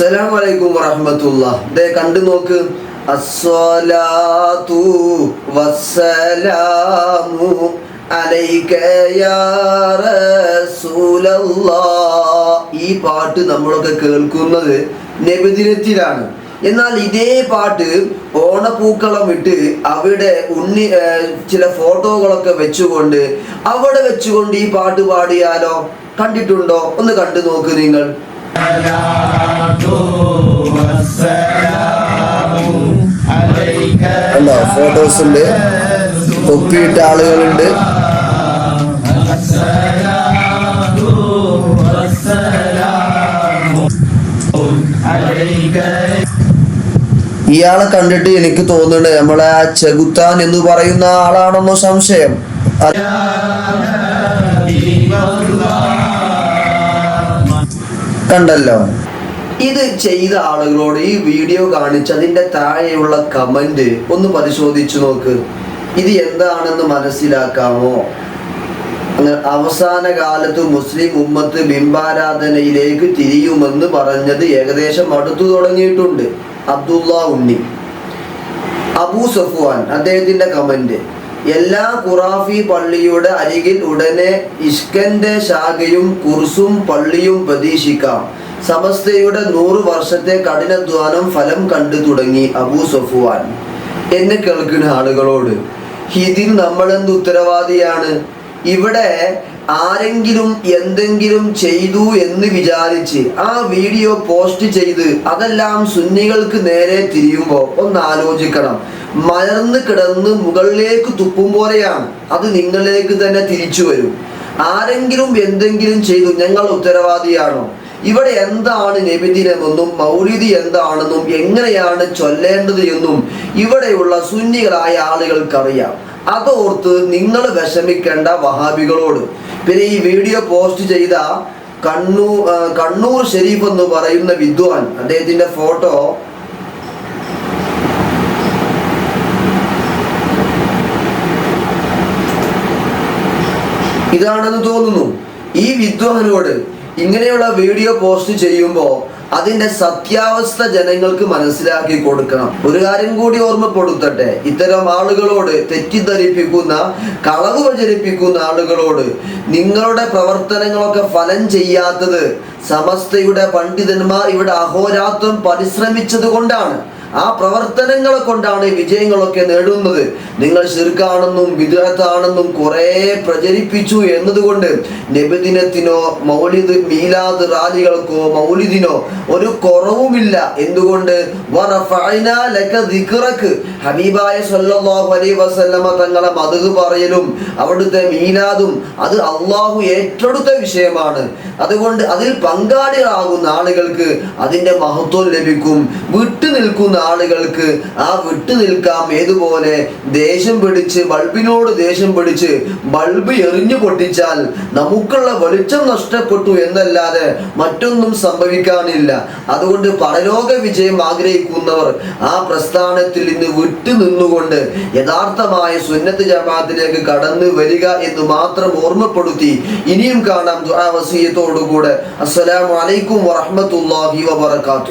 അസ്സലാമു അലൈക്കും വറഹമത്തുള്ള ദേ കണ്ടു നോക്ക്. അസ്സലാത്തു വസ്സലാമു യാ റസൂലല്ലാഹ്. ഈ പാട്ട് നമ്മളൊക്കെ കേൾക്കുന്നത് നബിദിനത്തിലാണ്. എന്നാൽ ഇതേ പാട്ട് ഓണപ്പൂക്കളം ഇട്ട് അവിടെ ഉണ്ണി ചില ഫോട്ടോകളൊക്കെ വെച്ചുകൊണ്ട് അവിടെ വെച്ചുകൊണ്ട് ഈ പാട്ട് പാടിയാലോ? കണ്ടിട്ടുണ്ടോ? ഒന്ന് കണ്ടു നോക്ക് നിങ്ങൾ. ഉണ്ടോ ഫോട്ടോസ് ഉണ്ട് ഒപ്പിയിട്ട ആളുകളുണ്ട്. ഇയാളെ കണ്ടിട്ട് എനിക്ക് തോന്നുന്നുണ്ട് നമ്മളെ ചെകുത്താൻ എന്ന് പറയുന്ന ആളാണെന്നോ സംശയം. കണ്ടല്ലോ. ഇത് ചെയ്ത ആളുകളോട് ഈ വീഡിയോ കാണിച്ച് അതിന്റെ താഴെയുള്ള കമന്റ് ഒന്ന് പരിശോധിച്ചു നോക്ക്. ഇത് എന്താണെന്ന് മനസ്സിലാക്കാമോ? അവസാന കാലത്ത് മുസ്ലിം ഉമ്മത്ത് ബിംബാരാധനയിലേക്ക് തിരിയുമെന്ന് പറഞ്ഞത് ഏകദേശം അടുത്തു തുടങ്ങിയിട്ടുണ്ട്. അബ്ദുള്ള ഉണ്ണി. അബൂ സഫ്വാൻ അദ്ദേഹത്തിന്റെ കമന്റ്. എല്ലാ ഖുറാഫി പള്ളിയുടെ അരികിൽ ഉടനെ ഇഷ്കന്റെ ശാഖയും കുർസും പള്ളിയും പ്രതീക്ഷിക്കാം. സമസ്തയുടെ നൂറ് വർഷത്തെ കഠിനാധ്വാനം ഫലം കണ്ടു തുടങ്ങി അബൂ സഫുവാൻ. എന്നെ കേൾക്കുന്ന ആളുകളോട് ഇതിൽ നമ്മളെന്ത് ഉത്തരവാദിയാണ്? ഇവിടെ ആരെങ്കിലും എന്തെങ്കിലും ചെയ്തു എന്ന് വിചാരിച്ച് ആ വീഡിയോ പോസ്റ്റ് ചെയ്ത് അതെല്ലാം സുന്നികൾക്ക് നേരെ തിരിയുമ്പോൾ ഒന്ന് ആലോചിക്കണം. മലർന്ന് കിടന്ന് മുകളിലേക്ക് തുപ്പും പോലെയാണ്. അത് നിങ്ങളിലേക്ക് തന്നെ തിരിച്ചു വരും. ആരെങ്കിലും എന്തെങ്കിലും ചെയ്തു ഞങ്ങൾ ഉത്തരവാദിയാണോ? ഇവിടെ എന്താണ് നബിദിനമെന്നും മൗലിദി എന്താണെന്നും എങ്ങനെയാണ് ചൊല്ലേണ്ടത് എന്നും ഇവിടെയുള്ള സുന്നികളായ ആളുകൾക്കറിയാം. അതോർത്ത് നിങ്ങൾ വിഷമിക്കേണ്ട വഹാബികളോട്. പിന്നെ ഈ വീഡിയോ പോസ്റ്റ് ചെയ്ത കണ്ണൂർ കണ്ണൂർ ഷെരീഫ് എന്ന് പറയുന്ന വിദ്വാൻ അദ്ദേഹത്തിന്റെ ഫോട്ടോ ഇതാണെന്ന് തോന്നുന്നു. ഈ വിദ്വാനോട് ഇങ്ങനെയുള്ള വീഡിയോ പോസ്റ്റ് ചെയ്യുമ്പോൾ അതിന്റെ സത്യാവസ്ഥ ജനങ്ങൾക്ക് മനസ്സിലാക്കി കൊടുക്കണം. ഒരു കാര്യം കൂടി ഓർമ്മപ്പെടുത്തട്ടെ. ഇത്തരം ആളുകളോട് തെറ്റിദ്ധരിപ്പിക്കുന്ന കളവ് പ്രചരിപ്പിക്കുന്ന ആളുകളോട് നിങ്ങളുടെ പ്രവർത്തനങ്ങളൊക്കെ ഫലം ചെയ്യാത്തത് സമസ്തയുടെ പണ്ഡിതന്മാർ ഇവിടെ അഹോരാത്രം പരിശ്രമിച്ചത് കൊണ്ടാണ്. ആ പ്രവർത്തനങ്ങളെ കൊണ്ടാണ് വിജയങ്ങളൊക്കെ നേടുന്നത്. നിങ്ങൾ ശിർക്കാണെന്നും വിദുരത്താണെന്നും കുറേ പ്രചരിപ്പിച്ചു എന്നതുകൊണ്ട് നബിദിനത്തിനോ മൗലിദ് മീലാദ് റാലികൾക്കോ മൗലിദിനോ ഒരു കുറവുമില്ല. എന്തുകൊണ്ട്? ഹബീബായ സല്ലല്ലാഹു അലൈഹി വസല്ലമ തങ്ങളെ മതക് പറയലും അവിടുത്തെ മീലാദും അത് അള്ളാഹു ഏറ്റെടുത്ത വിഷയമാണ്. അതുകൊണ്ട് അതിൽ പങ്കാളികളാകുന്ന ആളുകൾക്ക് അതിന്റെ മഹത്വം ലഭിക്കും. വിട്ടു നിൽക്കുന്ന ആളുകൾക്ക് ആ വിട്ടു നിൽക്കാം ഏതുപോലെ? ദേഷ്യം പിടിച്ച് ബൾബിനോട് ദേഷ്യം പിടിച്ച് ബൾബ് എറിഞ്ഞു പൊട്ടിച്ചാൽ നമുക്കുള്ള വെളിച്ചം നഷ്ടപ്പെട്ടു എന്നല്ലാതെ മറ്റൊന്നും സംഭവിക്കാനില്ല. അതുകൊണ്ട് പരലോക വിജയം ആഗ്രഹിക്കുന്നവർ ആ പ്രസ്ഥാനത്തിൽ ഇന്ന് വിട്ടു നിന്നുകൊണ്ട് യഥാർത്ഥമായ സുന്നത്ത് ജമാഅത്തിലേക്ക് കടന്നു വരിക എന്ന് മാത്രം ഓർമ്മപ്പെടുത്തി ഇനിയും കാണാം ദുആ അസ്സലാമലൈക്കും വറഹ്മത്തുള്ളാഹി വബറകാതുഹു.